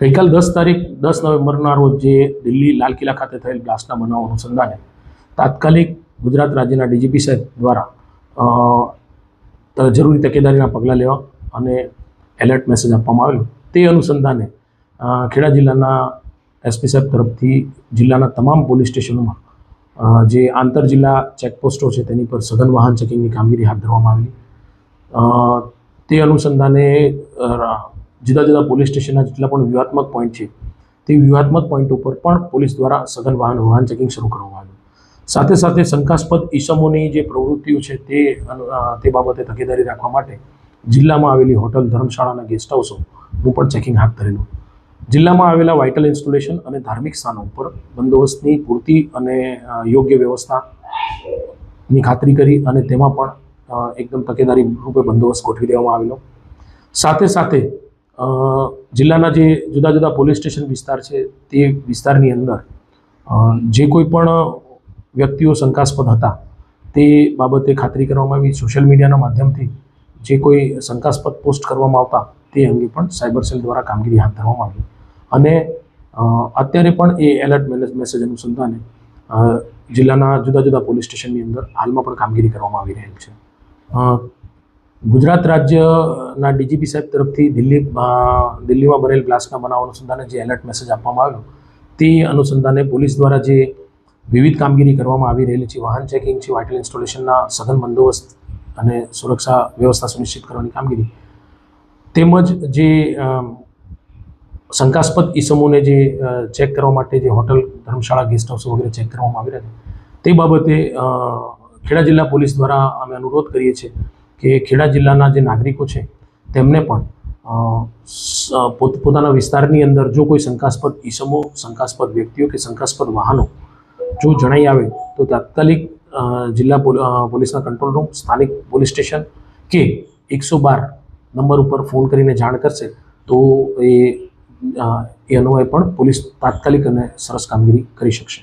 ગઈકાલ દસ તારીખ, દસ નવેમ્બરના રોજ જે દિલ્હી લાલ કિલ્લા ખાતે થયેલ બ્લાસ્ટના બનાવ અનુસંધાને તાત્કાલિક ગુજરાત રાજ્યના ડીજીપી સાહેબ દ્વારા જરૂરી તકેદારીના પગલાં લેવા અને એલર્ટ મેસેજ આપવામાં આવેલો. તે અનુસંધાને ખેડા જિલ્લાના એસપી સાહેબ તરફથી જિલ્લાના તમામ પોલીસ સ્ટેશનોમાં જે આંતર જિલ્લા ચેકપોસ્ટો છે તેની પર સઘન વાહન ચેકિંગની કામગીરી હાથ ધરવામાં આવેલી. તે અનુસંધાને જુદા જુદા પોલીસ સ્ટેશનના જેટલા પણ વ્યૂહાત્મક પોઈન્ટ છે, તે વ્યૂહાત્મક પોઈન્ટ ઉપર પણ પોલીસ દ્વારા સઘન વાહન વાહન ચેકિંગ શરૂ કરવામાં આવ્યું. સાથે સાથે શંકાસ્પદ ઈસમોની જે પ્રવૃત્તિઓ છે તે તે બાબતે તકેદારી રાખવા માટે જિલ્લામાં આવેલી હોટલ ધર્મશાળા અને ગેસ્ટ હાઉસોનું પણ ચેકિંગ હાથ ધરેલું. જિલ્લામાં આવેલા વાઇટલ ઇન્સ્ટોલેશન અને ધાર્મિક સ્થાનો ઉપર બંદોબસ્તની પૂરતી અને યોગ્ય વ્યવસ્થાની ખાતરી કરી અને તેમાં પણ એકદમ તકેદારી રૂપે બંદોબસ્ત ગોઠવી દેવામાં આવેલો. સાથે સાથે જિલ્લાના જે જુદા જુદા પોલીસ સ્ટેશન વિસ્તાર છે તે વિસ્તારની અંદર જે કોઈ પણ વ્યક્તિઓ શંકાસ્પદ હતા તે બાબતે ખાતરી કરવામાં આવી. સોશિયલ મીડિયાના માધ્યમથી જે કોઈ શંકાસ્પદ પોસ્ટ કરવામાં આવતા તે અંગે પણ સાયબર સેલ દ્વારા કામગીરી હાથ ધરવામાં આવી. અને અત્યારે પણ એ એલર્ટ મેસેજ અનુસંધાને જિલ્લાના જુદા જુદા પોલીસ સ્ટેશનની અંદર હાલમાં પણ કામગીરી કરવામાં આવી રહેલ છે. ગુજરાત રાજ્યના ડીજીપી સાહેબ તરફથી દિલ્હી દિલ્હીમાં બનેલ બ્લાસ્ટના બનાવ અનુસંધાને જે એલર્ટ મેસેજ આપવામાં આવ્યો, તે અનુસંધાને પોલીસ દ્વારા જે વિવિધ કામગીરી કરવામાં આવી રહેલી છે, વાહન ચેકિંગ છે વાઇટલ ઇન્સ્ટોલેશનના સઘન બંદોબસ્ત અને સુરક્ષા વ્યવસ્થા સુનિશ્ચિત કરવાની કામગીરી, તેમજ જે શંકાસ્પદ ઈસમોને જે ચેક કરવા માટે જે હોટલ, ધર્મશાળા ગેસ્ટ હાઉસ વગેરે ચેક કરવામાં આવી રહ્યા છે, તે બાબતે ખેડા જિલ્લા પોલીસ દ્વારા અમે અનુરોધ કરીએ છીએ કે ખેડા જિલ્લાના જે નાગરિકો છે તેમને પણ અ, સ- પોત પોતાના વિસ્તારની અંદર જો કોઈ શંકાસ્પદ ઈસમો શંકાસ્પદ વ્યક્તિઓ કે શંકાસ્પદ વાહનો જો જણાઈ આવે તો તાત્કાલિક જિલ્લા પોલ- પોલીસના કંટ્રોલ રૂમ સ્થાનિક પોલીસ સ્ટેશન કે એકસો બાર નંબર ઉપર ફોન કરીને જાણ કરશે તો એ એનો પણ પોલીસ તાત્કાલિક અને સરસ કામગીરી કરી શકશે.